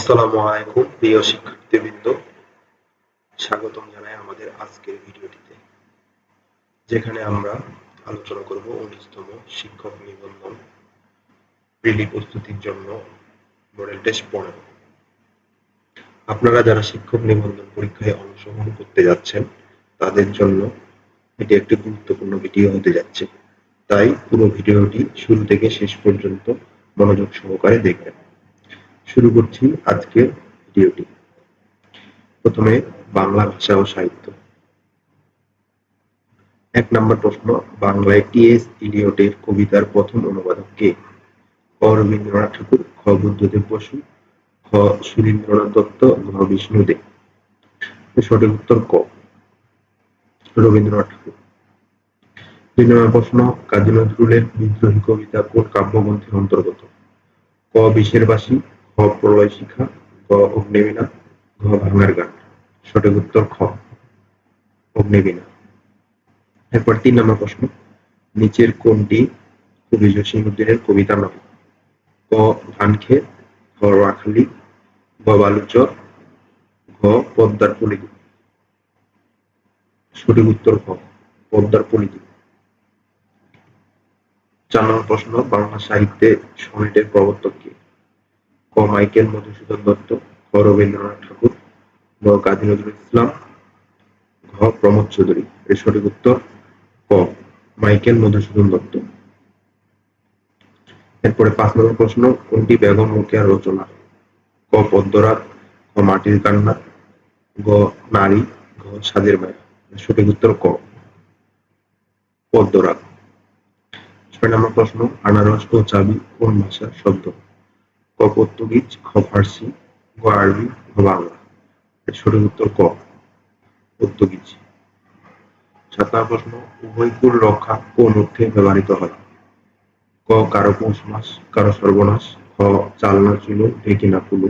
আসসালামু আলাইকুম, প্রিয় শিক্ষার্থীবৃন্দ। স্বাগতম জানাই আমাদের আজকের ভিডিওটিতে, যেখানে আমরা আলোচনা করব উনিশতম শিক্ষক নিবন্ধন প্রিলি প্রস্তুতির জন্য মডেল টেস্ট পনেরো আপনারা যারা শিক্ষক নিবন্ধন পরীক্ষায় অংশগ্রহণ করতে যাচ্ছেন, তাদের জন্য এটি একটি গুরুত্বপূর্ণ ভিডিও হতে যাচ্ছে। তাই পুরো ভিডিওটি শুরু থেকে শেষ পর্যন্ত মনোযোগ সহকারে দেখবেন। শুরু করছি আজকের ভিডিওটি। প্রথমে বাংলা ভাষা ও সাহিত্য। এক নম্বর প্রশ্ন, বাংলায় টি এস ইলিয়টের কবিতার প্রথম অনুবাদক কে? ক. রবীন্দ্রনাথ ঠাকুর, খ. বুদ্ধদেব বসু, খ. সুরেন্দ্রনাথ দত্ত, ঘ. বিষ্ণুদেব সঠিক উত্তর ক। রবীন্দ্রনাথ ঠাকুর। দুই নম্বর প্রশ্ন, কাজী নজরুলের বিদ্রোহী কবিতা কোন কাব্যগ্রন্থের অন্তর্গত? ক. বিষের বাসী প্রলয় শিখা, গ অগ্নিবীণা, ঘ ভাঙার গান। সঠিক উত্তর খ, অগ্নিবীণা। এরপর তিন নম্বর প্রশ্ন, নিচের কোনটি কবি জসিমুদ্দিনের কবিতা নয়? ক ধানক্ষেত ঘ রাখালি, গ বালুচর, ঘ পদ্মার পলিদ্বীপ সঠিক উত্তর খ, পদ্মার পলিদ্বীপ চার নম্বর প্রশ্ন, বাংলা সাহিত্যে সনেটের প্রবর্তক কে? ক মাইকেল মধুসূদন দত্ত খ রবীন্দ্রনাথ ঠাকুর গ কাজী নজরুল ইসলাম, ঘ প্রমোদ চৌধুরী। এর সঠিক উত্তর, ক, মাইকেল মধুসূদন দত্ত। এরপরে পাঁচ নম্বর প্রশ্ন, কোনটি বেগম রোকেয়ার রচনা? ক পদ্মরাত ক মাটির কান্না, গ, নারী, ঘ, সাজের মায়া। সঠিক উত্তর, ক। পদ্মরাত ছয় নম্বর প্রশ্ন, আনারস ও চাবি কোন ভাষার শব্দ? ক পর্তুগিজ, খ ফার্সি, গ আরবি ঘ বাংলা। সঠিক উত্তর ক, পর্তুগিজ। নম্বর প্রশ্ন উভয়কুল রক্ষা কোন অর্থে ব্যবহৃত হয়? ক, কারও পৌষ মাস কারও সর্বনাশ, খ চালনা চুলো, ঢেকি না কুলো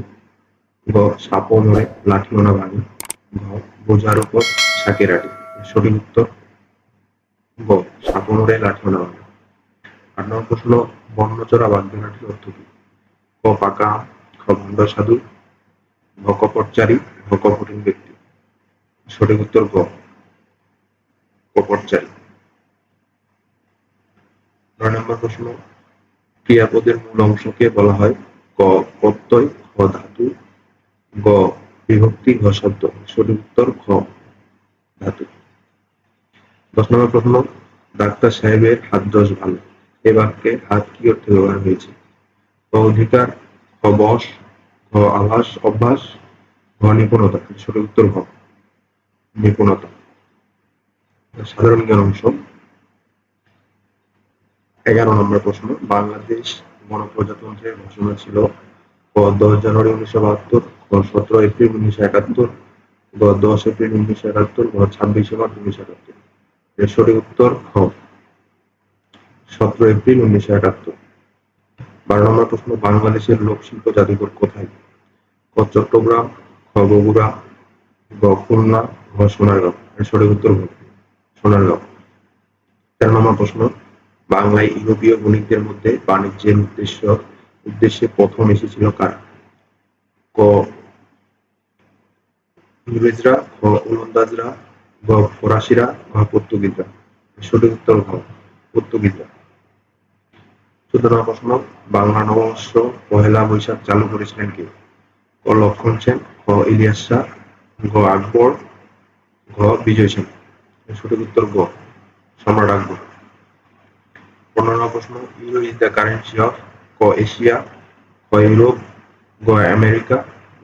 গ, সাপও মরে লাঠিও না ভাঙে ঘ, বোঝার উপর শাকের আটি সঠিক উত্তর গ, সাপও মরে লাঠিও না ভাঙে আট নম্বর প্রশ্ন, বর্ণচরা বাগধারাটির অর্থ কি? ক পাকা খ সাধু ঘ কপটচারী ব্যক্তি। সঠিক উত্তর গ কপটচারী নয় নম্বর প্রশ্ন, ক্রিয়াপদের মূল অংশকে বলা হয়? ক, প্রত্যয় খ ধাতু, গ, বিভক্তি, ঘ, শব্দ। সঠিক উত্তর খ ধাতু। দশ নম্বর প্রশ্ন, ডাক্তার সাহেবের হাত দশ ভালো। এ বাক্যে হাত কি অর্থে ব্যবহার হয়েছে? ক অধিকার খ বশ ঘ আভাস অভ্যাস ঘ নিপুণতা সঠিক উত্তর ঘ নিপুণতা। সাধারণ জ্ঞান অংশ। এগারো নম্বর প্রশ্ন। বাংলাদেশ গণপ্রজাতন্ত্রের ঘোষণা ছিল ক দশ জানুয়ারি উনিশশো বাহাত্তর ক সতেরো এপ্রিল উনিশশো একাত্তর গ দশ এপ্রিল উনিশশো একাত্তর গ ছাব্বিশে মার্চ উনিশশো একাত্তর। সঠিক উত্তর খ সতেরো এপ্রিল উনিশশো একাত্তর। বারো নম্বর প্রশ্ন, বাংলাদেশের লোকশিল্প জাদুঘর কোথায়? ক, চট্টগ্রাম, খ, বগুড়া ঘ, সোনারগাঁও। সঠিক উত্তর সোনারগাঁও। তেরো নম্বর প্রশ্ন, বাংলায় ইউরোপীয় বণিকদের মধ্যে বাণিজ্যের উদ্দেশ্য, উদ্দেশ্যে প্রথম এসেছিল কারা? ক, ইংরেজরা, খ, ওলন্দাজরা, গ, ফরাসিরা, ঘ, পর্তুগিজরা। সঠিক উত্তর ঘ পর্তুগিজরা। চোদ্দ প্রশ্ন, বাংলা নববর্ষ, পহেলা বৈশাখ চালু করেছিলেন কে? ক লক্ষণ সেন খ ইলিয়াস শাহ, গ আকবর, ঘ বিজয় সেন। সঠিক উত্তর গ, সম্রাট আকবর। পনেরো প্রশ্ন euro is the currency of ক এশিয়া খ ইউরোপ, গ আমেরিকা,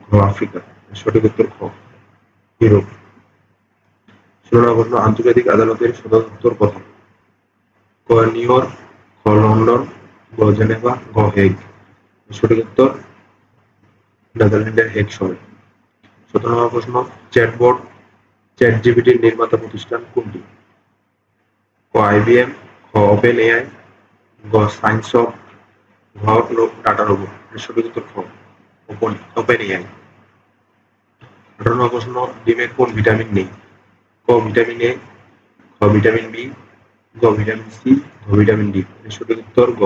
ঘ আফ্রিকা। সঠিক উত্তর খ, ইউরোপ। ষোলো প্রশ্ন, আন্তর্জাতিক আদালতের সদর দপ্তর কোথায় ক নিউ ইয়র্ক, খ লন্ডন গ জেনেভা ঘ হেগ সঠিক উত্তর, নেদারল্যান্ডের হেগ শহরে সতেরো নম্বর প্রশ্ন, চ্যাটবোর্ড চ্যাট জিপিটির নির্মাতা প্রতিষ্ঠান কোনটি? ক আইবিএম খ ওপেন এআই গ সায়েন্স অফ ঘ টাটা রোবট। সঠিক উত্তর খ, ওপেন ওপেন এআই আঠারো নম্বর প্রশ্ন ডিমে কোন ভিটামিন নেই? ক ভিটামিন এ, খ ভিটামিন বি, গ ভিটামিন সি ঘ ভিটামিন ডি। সঠিক উত্তর গ।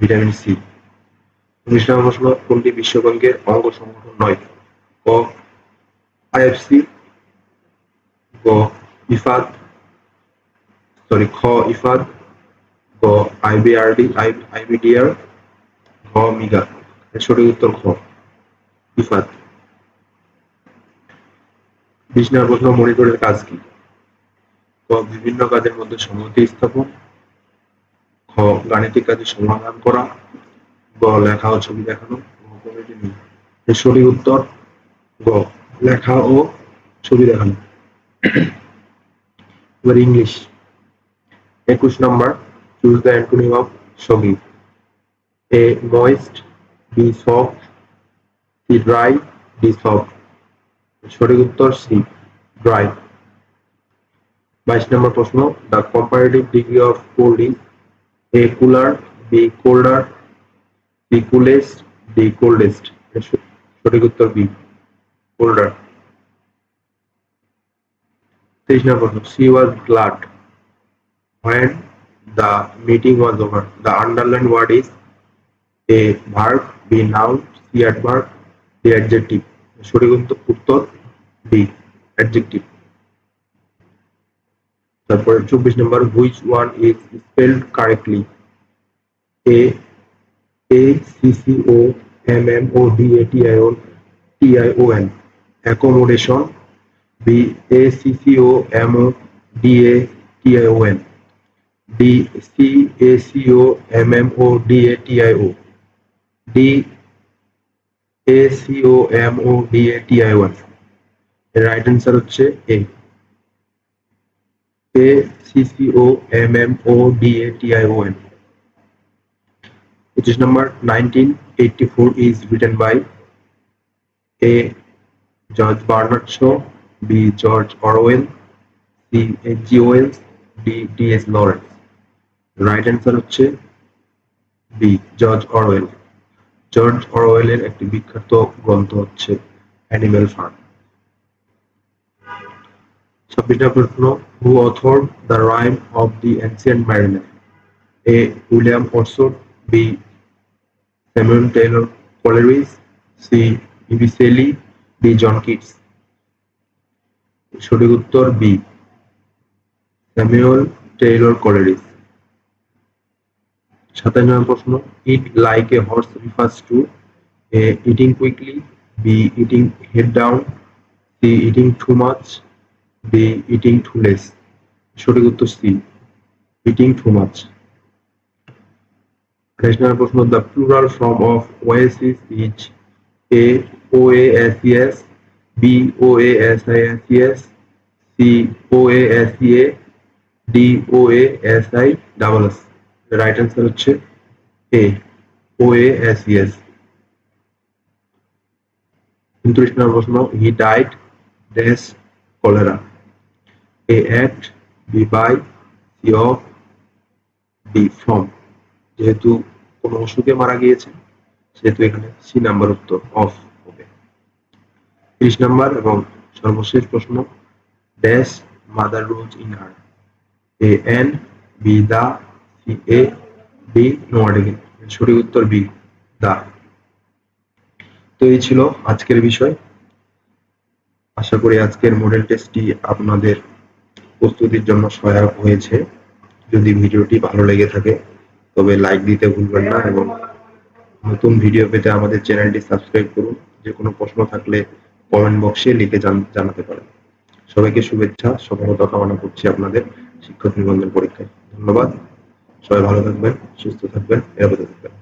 Vitamin C. উনিশ নম্বর প্রশ্ন, কোনটি বিশ্বব্যাংকের অঙ্গ সংগঠন নয়? ক আইএফসি গ, ইফাদ সরি খ, ইফাদ, গ আইবিআরডি আইবিডিআর ঘ, মিগা। সঠিক উত্তর খ, ইফাদ। বিশ নম্বর প্রশ্ন মনিটরের কাজ কি? ক, বিভিন্ন কাজের মধ্যে সম্মতি স্থাপন। খ গাণিতিক কাজের সমাধান করা গ লেখা ও ছবি দেখানো কমিটি সঠিক উত্তর গ, লেখা ও ছবি দেখানো। এবার ইংলিশ। একুশ নম্বর choose the antonym of soggy A moist B soft C dry D soft সঠিক উত্তর সি ড্রাই বাইশ নম্বর প্রশ্ন the comparative degree of colding A cooler B colder B coolest D coldest সঠিক উত্তর বি কোল্ডার তেইশ নম্বর she was glad when the meeting was over the underlined word is a verb be noun c adverb d adjective সঠিক উত্তর B adjective তারপরে চব্বিশ নম্বর which one is spelled correctly A A C C O M M O D A T I O T I O N accommodation B A C C O M O D A T I O N D C A C O M M O D A T I O D A C O M O D A T I ওয়ানের right answer হচ্ছে A A C C O M M O D A T I O N পঁচিশ নম্বর nineteen eighty four is written by A George Bernard Shaw B George Orwell C H G Wells D D S Lawrence right answer হচ্ছে B George Orwell George অরওয়েলের একটি বিখ্যাত গ্রন্থ হচ্ছে animal farm ছাব্বিশটা প্রশ্ন who author the rime of the ancient mariner A William Wordsworth B Samuel Taylor Coleridge C P B Shelley John Keats সঠিক উত্তর বি স্যামুয়েল টেইলর কলেরিস সাতাশ নম্বর প্রশ্ন eat like a horse refers to A eating quickly B eating head down C eating too much D eating too less সঠিক উত্তর C eating too much নম্বর প্রশ্ন the plural form of oasis is A O A S S B O A S I S S C O A S A D O A S I double S right answer হচ্ছে A O A S S উনত্রিশ নম্বর প্রশ্ন he died dash cholera A at B by C of D from যেহেতু কোনো অসুখে মারা গিয়েছে, সেহেতু এখানে সি নাম্বার উত্তর অফ হবে। ত্রিশ নাম্বার এবং সর্বশেষ প্রশ্ন dash mother rose in her A an B the C A B no article সঠিক উত্তর বি দা তো এই ছিল আজকের বিষয়। আশা করি আজকের মডেল টেস্টটি আপনাদের প্রস্তুতির জন্য সহায়ক হয়েছে। যদি ভিডিওটি ভালো লেগে থাকে, তবে লাইক দিতে ভুলবেন না এবং নতুন ভিডিও পেতে আমাদের চ্যানেলটি সাবস্ক্রাইব করুন। যে কোনো প্রশ্ন থাকলে কমেন্ট বক্সে লিখে জানাতে পারেন। সবাইকে শুভেচ্ছা, সফলতা কামনা করছি আপনাদের শিক্ষক নিবন্ধন পরীক্ষায়। ধন্যবাদ। সবাই ভালো থাকবেন, সুস্থ থাকবেন, নিরাপদে থাকবেন।